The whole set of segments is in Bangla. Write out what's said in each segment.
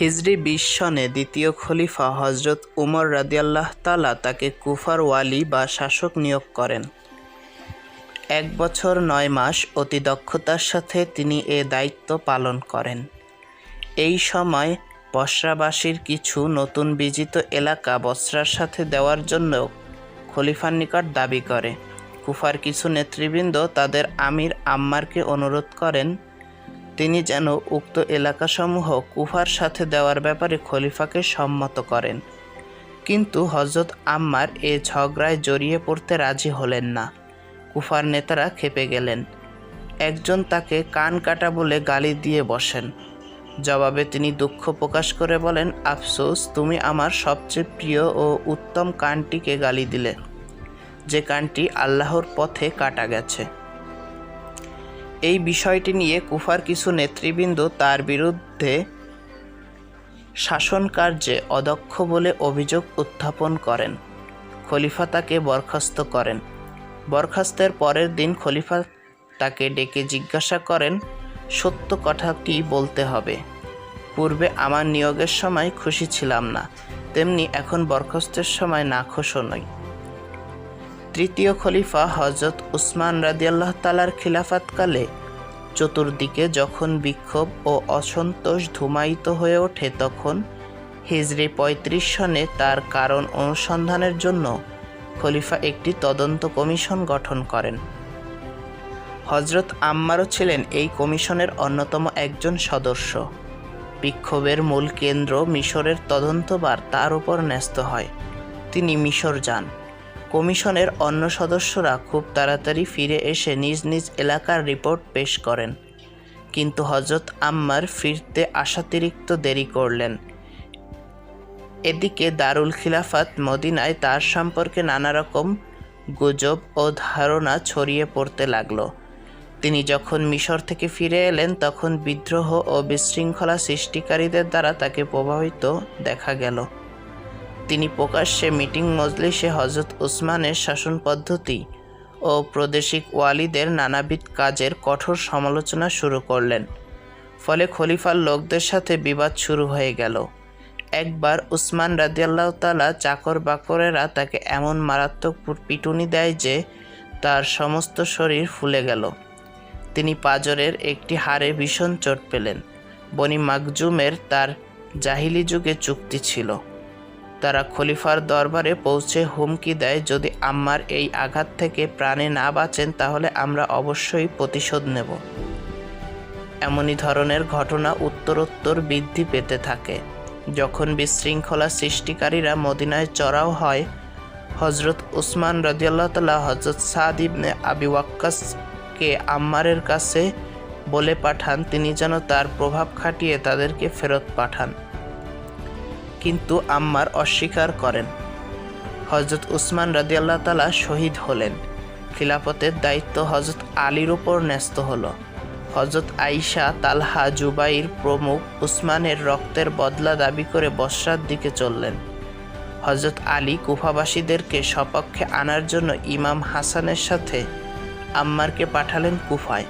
হিজরি বিশ সনে দ্বিতীয় খলিফা হজরত উমর রাদিয়াল্লাহ তালা তাকে কুফার ওয়ালি বা শাসক নিয়োগ করেন। এক বছর নয় মাস অতি দক্ষতার সাথে তিনি এ দায়িত্ব পালন করেন। এই সময় বসরাবাসীর কিছু নতুন বিজিত এলাকা বসরার সাথে দেওয়ার জন্য খলিফার নিকট দাবি করে। কুফার কিছু নেতৃবৃন্দ তাদের আমির আম্মারকে অনুরোধ করেন তিনি যেন উক্ত এলাকাসমূহ কুফার সাথে দেওয়ার ব্যাপারে খলিফাকে সম্মত করেন। কিন্তু হজরত আম্মার এ ঝগড়ায় জড়িয়ে পড়তে রাজি হলেন না। কুফার নেতারা খেপে গেলেন। একজন তাকে কান কাটা বলে গালি দিয়ে বসেন। জবাবে তিনি দুঃখ প্রকাশ করে বলেন, আফসোস, তুমি আমার সবচেয়ে প্রিয় ও উত্তম কানটিকে গালি দিলে। যে কানটি আল্লাহর পথে কাটা গেছে। এই বিষয়টি নিয়ে কুফার কিছু নেতৃবৃন্দ তার বিরুদ্ধে শাসন কার্যে অদক্ষ বলে অভিযোগ উত্থাপন করেন। খলিফা তাকে বরখাস্ত করেন। বরখাস্তের পরের দিন খলিফা তাকে ডেকে জিজ্ঞাসা করেন, সত্য কথাটি বলতে হবে। পূর্বে আমার নিয়োগের সময় খুশি ছিলাম না, তেমনি এখন বরখাস্তের সময় না নাখোশও নই। তৃতীয় খলিফা হজরত উসমান রাদিয়াল্লাহ তালার খিলাফাতকালে চতুর্দিকে যখন বিক্ষোভ ও অসন্তোষ ধুমায়িত হয়ে ওঠে তখন হিজরি পঁয়ত্রিশ সনে তার কারণ অনুসন্ধানের জন্য খলিফা একটি তদন্ত কমিশন গঠন করেন। হজরত আম্মারও ছিলেন এই কমিশনের অন্যতম একজন সদস্য। বিক্ষোভের মূল কেন্দ্র মিশরের তদন্তবার তার উপর ন্যস্ত হয়। তিনি মিশর যান। কমিশনের অন্য সদস্যরা খুব তাড়াতাড়ি ফিরে এসে নিজ নিজ এলাকার রিপোর্ট পেশ করেন। কিন্তু হজরত আম্মার ফিরতে আশাতিরিক্ত দেরি করলেন। এদিকে দারুল খিলাফাত মদিনায় তার সম্পর্কে নানা রকম গুজব ও ধারণা ছড়িয়ে পড়তে লাগল। তিনি যখন মিশর থেকে ফিরে এলেন, তখন বিদ্রোহ ও বিশৃঙ্খলা সৃষ্টিকারীদের দ্বারা তাকে প্রভাবিত দেখা গেল। তিনি প্রকাশ্যে মিটিং মজলিসে হজরত উসমানের শাসন পদ্ধতি ও প্রাদেশিক ওয়ালিদের নানাবিধ কাজের কঠোর সমালোচনা শুরু করলেন। ফলে খলিফার লোকদের সাথে বিবাদ শুরু হয়ে গেল। একবার উসমান রাদিয়াল্লাহ তালা চাকর বাকরেরা তাকে এমন মারাত্মক পিটুনি দেয় যে তার সমস্ত শরীর ফুলে গেল। তিনি পাজরের একটি হাড়ে ভীষণ চোট পেলেন। বনি মাকজুমের তার জাহিলি যুগে চুক্তি ছিল। তারা খলিফার দরবারে পৌঁছে হুমকি দেয়, যদি আম্মার এই আঘাত থেকে প্রাণে না বাঁচেন, তাহলে আমরা অবশ্যই প্রতিশোধ নেব। এমনই ধরনের ঘটনা উত্তরোত্তর বৃদ্ধি পেতে থাকে। যখন বিশৃঙ্খলা সৃষ্টিকারীরা মদিনায় চড়াও হয় হজরত উসমান রদিয়াল্লাহ হজরত সাদ ইবনে আবি ওয়াক্কাসকে আম্মারের কাছে বলে পাঠান, তিনি যেন তার প্রভাব খাটিয়ে তাদেরকে ফেরত পাঠান। কিন্তু আম্মার অস্বীকার করেন। হজরত উসমান রাদিয়াল্লাহ তালা শহীদ হলেন। খিলাফতের দায়িত্ব হজরত আলীর ওপর ন্যস্ত হলো। হজরত আইসা তালহা, জুবাইর প্রমুখ উসমানের রক্তের বদলা দাবি করে বসরার দিকে চললেন। হজরত আলী কুফাবাসীদেরকে সপক্ষে আনার জন্য ইমাম হাসানের সাথে আম্মারকে পাঠালেন কুফায়।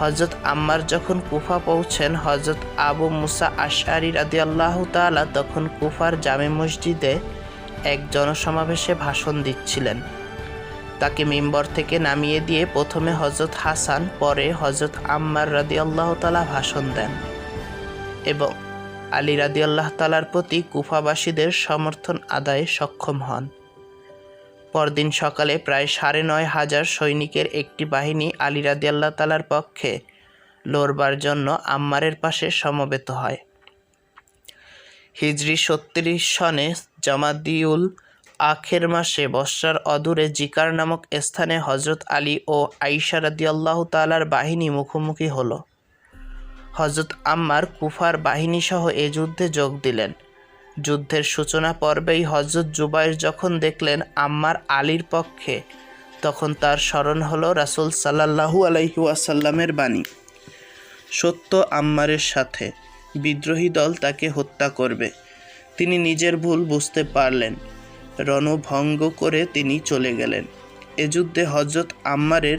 হজরত আম্মার যখন কুফা পৌঁছেন হজরত আবু মুসা আশারি রাদি আল্লাহ তালা তখন কুফার জামে মসজিদে এক জনসমাবেশে ভাষণ দিচ্ছিলেন। তাকে মেম্বর থেকে নামিয়ে দিয়ে প্রথমে হজরত হাসান, পরে হজরত আম্মার রাদি আল্লাহ তালা ভাষণ দেন এবং আলী রাদি আল্লাহ তালার প্রতি কুফাবাসীদের সমর্থন আদায়ে সক্ষম হন। পরদিন সকালে প্রায় সাড়ে নয় হাজার সৈনিকের একটি বাহিনী আলী রাদিয়াল্লাহ তালার পক্ষে লড়বার জন্য আম্মারের পাশে সমবেত হয়। হিজরি সত্তিরিশ সনে জামাদিউল আখের মাসে বর্ষার অদূরে জিকার নামক স্থানে হজরত আলী ও আইসা রাদিয়াল্লাহ তালার বাহিনী মুখোমুখি হল। হজরত আম্মার কুফার বাহিনীসহ এ যুদ্ধে যোগ দিলেন। যুদ্ধের সূচনা পর্বেই হজরত জুবাইর যখন দেখলেন আম্মার আলীর পক্ষে, তখন তার স্মরণ হলো রাসুল সাল্লাহু আলাইহি ওয়াসাল্লামের বাণী। সত্য আম্মারের সাথে বিদ্রোহী দল তাকে হত্যা করবে। তিনি নিজের ভুল বুঝতে পারলেন। রণভঙ্গ করে তিনি চলে গেলেন। এ যুদ্ধে হজরত আম্মারের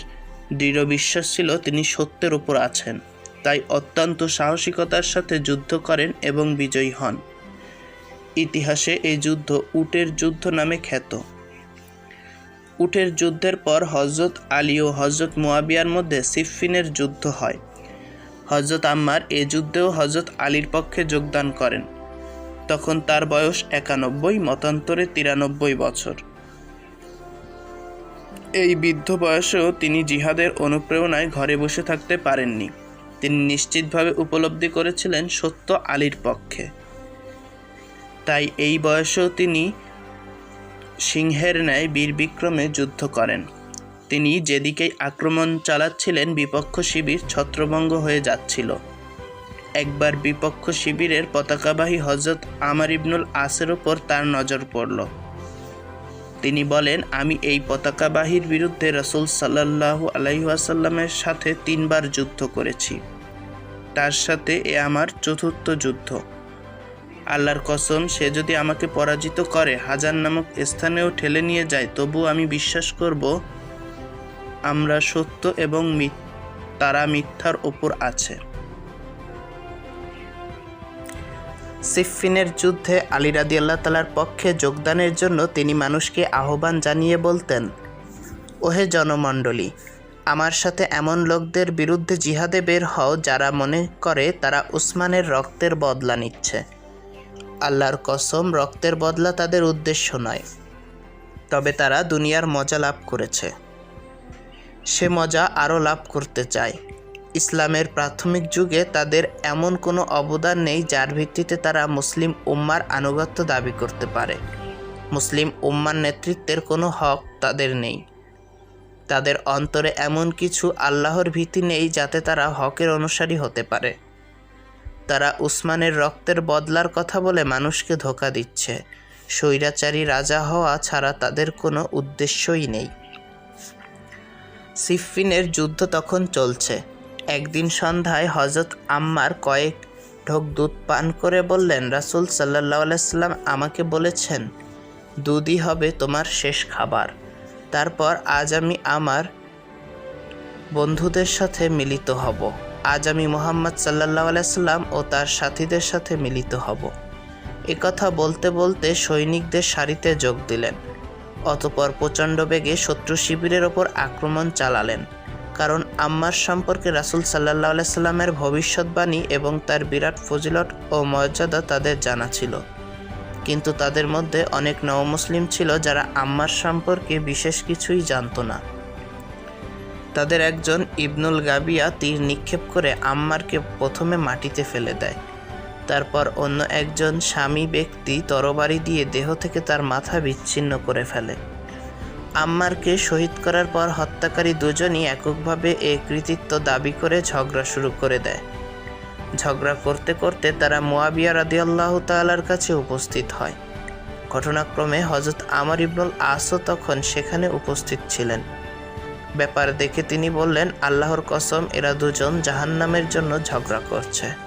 দৃঢ় বিশ্বাস ছিল তিনি সত্যের উপর আছেন। তাই অত্যন্ত সাহসিকতার সাথে যুদ্ধ করেন এবং বিজয়ী হন। ইতিহাসে এই যুদ্ধ উটের যুদ্ধ নামে খ্যাত। উটের যুদ্ধের পর হজরত আলী ও হজরত মুয়াবিয়ার মধ্যে সিফিনের যুদ্ধ হয়। হজরত আম্মার এ যুদ্ধেও হজরত আলীর পক্ষে যোগদান করেন। তখন তার বয়স একানব্বই, মতান্তরে তিরানব্বই বছর। এই বৃদ্ধ বয়সেও তিনি জিহাদের অনুপ্রেরণায় ঘরে বসে থাকতে পারেননি। তিনি নিশ্চিতভাবে উপলব্ধি করেছিলেন সত্য আলীর পক্ষে। তাই এই বয়সেও তিনি সিংহের ন্যায় বীরবিক্রমে যুদ্ধ করেন। তিনি যেদিকেই আক্রমণ চালাচ্ছিলেন, বিপক্ষ শিবির ছত্রভঙ্গ হয়ে যাচ্ছিল। একবার বিপক্ষ শিবিরের পতাকাবাহী হজরত আমার ইবনুল আসের ওপর তার নজর পড়ল। তিনি বলেন, আমি এই পতাকাবাহীর বিরুদ্ধে রসুল সাল্লাহু আলাইহাসাল্লামের সাথে তিনবার যুদ্ধ করেছি। তার সাথে এ আমার চতুর্থ যুদ্ধ। আল্লাহর কসম, সে যদি আমাকে পরাজিত করে, হাজার নামক স্থানেও ঠেলে নিয়ে যায়, তবু আমি বিশ্বাস করব, আমরা সত্য এবং তারা মিথ্যার ওপর আছে। সিফিনের যুদ্ধে আলী রাদি আল্লাহ তালার পক্ষে যোগদানের জন্য তিনি মানুষকে আহ্বান জানিয়ে বলতেন, ওহে জনমণ্ডলী, আমার সাথে এমন লোকদের বিরুদ্ধে জিহাদে বের হও যারা মনে করে তারা উসমানের রক্তের বদলা নিচ্ছে। আল্লাহর কসম, রক্তের বদলা তাদের উদ্দেশ্য নয়। তবে তারা দুনিয়ার মজা লাভ করেছে। সে মজা আরও লাভ করতে চায়। ইসলামের প্রাথমিক যুগে তাদের এমন কোনো অবদান নেই যার ভিত্তিতে তারা মুসলিম উম্মার আনুগত্য দাবি করতে পারে। মুসলিম উম্মার নেতৃত্বের কোনো হক তাদের নেই। তাদের অন্তরে এমন কিছু আল্লাহর ভীতি নেই যাতে তারা হকের অনুসারী হতে পারে। তারা উসমানের রক্তের বদলার কথা বলে মানুষকে ধোকা দিচ্ছে। স্বৈরাচারী রাজা হওয়া ছাড়া তাদের কোনো উদ্দেশ্যই নেই। সিফিনের যুদ্ধ তখন চলছে। একদিন সন্ধ্যায় হজরত আম্মার কয়েক ঢোক দুধ পান করে বললেন, রাসুল সাল্লাহ আলাইসাল্লাম আমাকে বলেছেন, দুধই হবে তোমার শেষ খাবার। তারপর আজ আমি আমার বন্ধুদের সাথে মিলিত হব। আজ আমি মোহাম্মদ সাল্লাহ আলাইসাল্লাম ও তার সাথীদের সাথে মিলিত হব। কথা বলতে বলতে সৈনিকদের সারিতে যোগ দিলেন। অতপর প্রচণ্ড বেগে শত্রু শিবিরের ওপর আক্রমণ চালালেন। কারণ আম্মার সম্পর্কে রাসুল সাল্লাহ আলাইসাল্লামের ভবিষ্যৎবাণী এবং তার বিরাট ফজিলত ও মর্যাদা তাদের জানা ছিল। কিন্তু তাদের মধ্যে অনেক নবমুসলিম ছিল যারা আম্মার সম্পর্কে বিশেষ কিছুই জানতো না। তাদের একজন ইবনুল গাবিয়া তীর নিক্ষেপ করে আম্মারকে প্রথমে মাটিতে ফেলে দেয়। তারপর অন্য একজন স্বামী ব্যক্তি তরবারি দিয়ে দেহ থেকে তার মাথা বিচ্ছিন্ন করে ফেলে। আম্মারকে শহীদ করার পর হত্যাকারী দুজনই এককভাবে এ কৃতিত্ব দাবি করে ঝগড়া শুরু করে দেয়। ঝগড়া করতে করতে তারা মোয়াবিয়া রাদিয়াল্লাহ তালার কাছে উপস্থিত হয়। ঘটনাক্রমে হজরত আমর ইবনুল আসও তখন সেখানে উপস্থিত ছিলেন। ব্যাপার দেখে তিনি বললেন আল্লাহর কসম এরা দুজন জাহান্নামের জন্য ঝগড়া করছে।